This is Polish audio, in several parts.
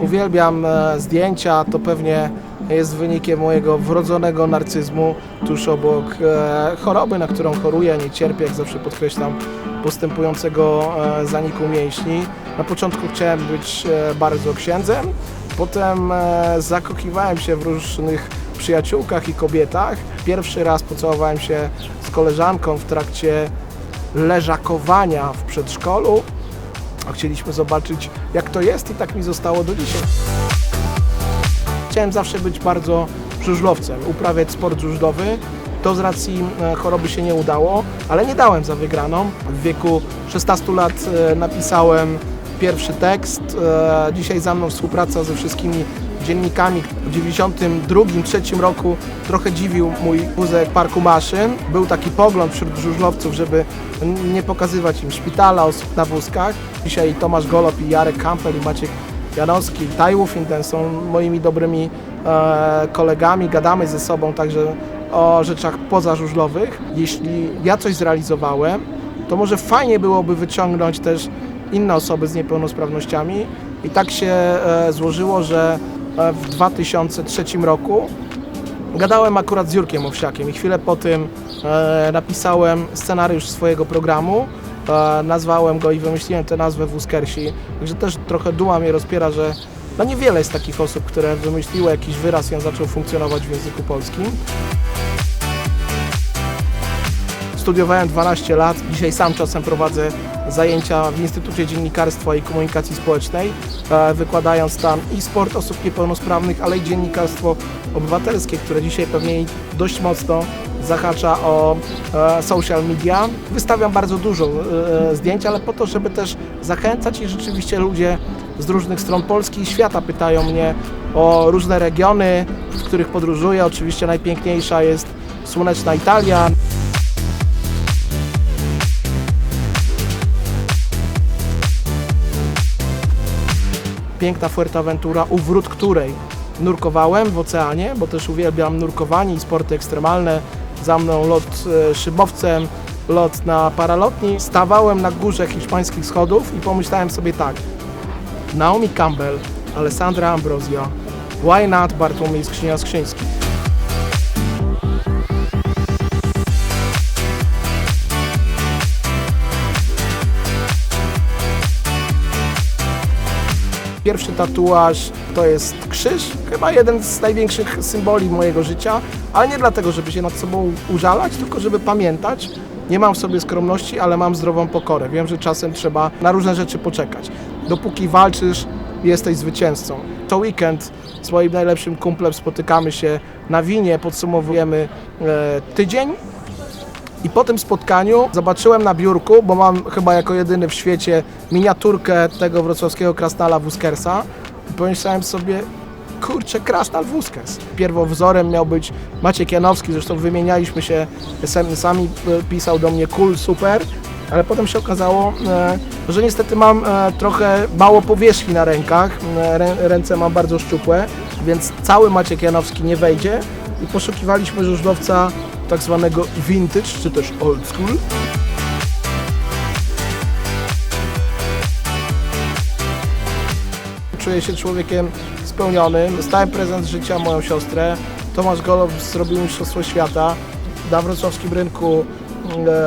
Uwielbiam e, zdjęcia, to pewnie jest wynikiem mojego wrodzonego narcyzmu, tuż obok e, choroby, na którą choruję, nie cierpię, jak zawsze podkreślam, postępującego e, zaniku mięśni. Na początku chciałem być bardzo księdzem, potem zakochiwałem się w różnych przyjaciółkach i kobietach. Pierwszy raz pocałowałem się z koleżanką w trakcie leżakowania w przedszkolu. A chcieliśmy zobaczyć, jak to jest i tak mi zostało do dzisiaj. Chciałem zawsze być bardzo żużlowcem, uprawiać sport żużlowy. To z racji e, choroby się nie udało, ale nie dałem za wygraną. W wieku 16 lat e, napisałem pierwszy tekst. E, Dzisiaj za mną współpraca ze wszystkimi dziennikami. W 92-3 roku trochę dziwił mój wózek parku maszyn. Był taki pogląd wśród żużlowców, żeby nie pokazywać im szpitala, osób na wózkach. Dzisiaj Tomasz Golob i Jarek Kampel i Maciek Janowski, Taj Ten są moimi dobrymi e, kolegami, gadamy ze sobą także o rzeczach pozażużlowych. Jeśli ja coś zrealizowałem, to może fajnie byłoby wyciągnąć też inne osoby z niepełnosprawnościami i tak się e, złożyło, że w 2003 roku Gadałem akurat z Jurkiem Owsiakiem i chwilę po tym e, napisałem scenariusz swojego programu. E, nazwałem go i wymyśliłem tę nazwę Wózkersi. Także też trochę duma mnie rozpiera, że no niewiele jest takich osób, które wymyśliły jakiś wyraz i on zaczął funkcjonować w języku polskim. Studiowałem 12 lat, dzisiaj sam czasem prowadzę zajęcia w Instytucie Dziennikarstwa i Komunikacji Społecznej, e, wykładając tam i sport osób niepełnosprawnych, ale i dziennikarstwo obywatelskie, które dzisiaj pewnie dość mocno zahacza o e, social media. Wystawiam bardzo dużo e, zdjęć, ale po to, żeby też zachęcać i rzeczywiście ludzie z różnych stron Polski i świata pytają mnie o różne regiony, w których podróżuję. Oczywiście najpiękniejsza jest słoneczna Italia. Piękna Fuerteventura, u wrót której nurkowałem w oceanie, bo też uwielbiam nurkowanie i sporty ekstremalne. Za mną lot e, szybowcem, lot na paralotni. Stawałem na górze hiszpańskich schodów i pomyślałem sobie tak. Naomi Campbell, Alessandra Ambrosio, why not Bartłomiej Skrzynia-Skrzyński? Pierwszy tatuaż to jest krzyż, chyba jeden z największych symboli mojego życia, ale nie dlatego, żeby się nad sobą użalać, tylko żeby pamiętać. Nie mam w sobie skromności, ale mam zdrową pokorę. Wiem, że czasem trzeba na różne rzeczy poczekać. Dopóki walczysz, jesteś zwycięzcą. To weekend z moim najlepszym kumplem spotykamy się na winie, podsumowujemy e, tydzień i po tym spotkaniu zobaczyłem na biurku, bo mam chyba jako jedyny w świecie miniaturkę tego wrocławskiego krasnala Wuskersa. I pomyślałem sobie, kurczę, krasnal Wuskers. Pierwowzorem miał być Maciek Janowski, zresztą wymienialiśmy się SMS-ami, e, pisał do mnie cool, super. Ale potem się okazało, e, że niestety mam e, trochę mało powierzchni na rękach. Rę- Ręce mam bardzo szczupłe, więc cały Maciek Janowski nie wejdzie. I poszukiwaliśmy żużlowca tak zwanego vintage, czy też old school. Czuję się człowiekiem spełnionym. Dostałem prezent życia moją siostrę. Tomasz Golob zrobił Mistrzostwo Świata. Na wrocławskim rynku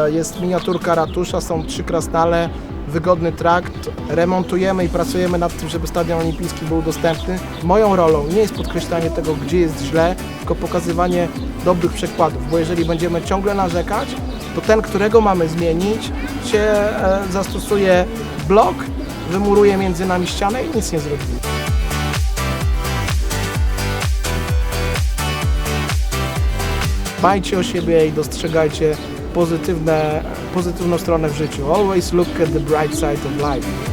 e, jest miniaturka ratusza, są trzy krasnale, wygodny trakt. Remontujemy i pracujemy nad tym, żeby Stadion Olimpijski był dostępny. Moją rolą nie jest podkreślanie tego, gdzie jest źle, tylko pokazywanie dobrych przykładów, bo jeżeli będziemy ciągle narzekać, to ten, którego mamy zmienić, się e, zastosuje blok, wymuruje między nami ścianę i nic nie zrobimy. Dbajcie o siebie i dostrzegajcie pozytywne, pozytywną stronę w życiu. Always look at the bright side of life.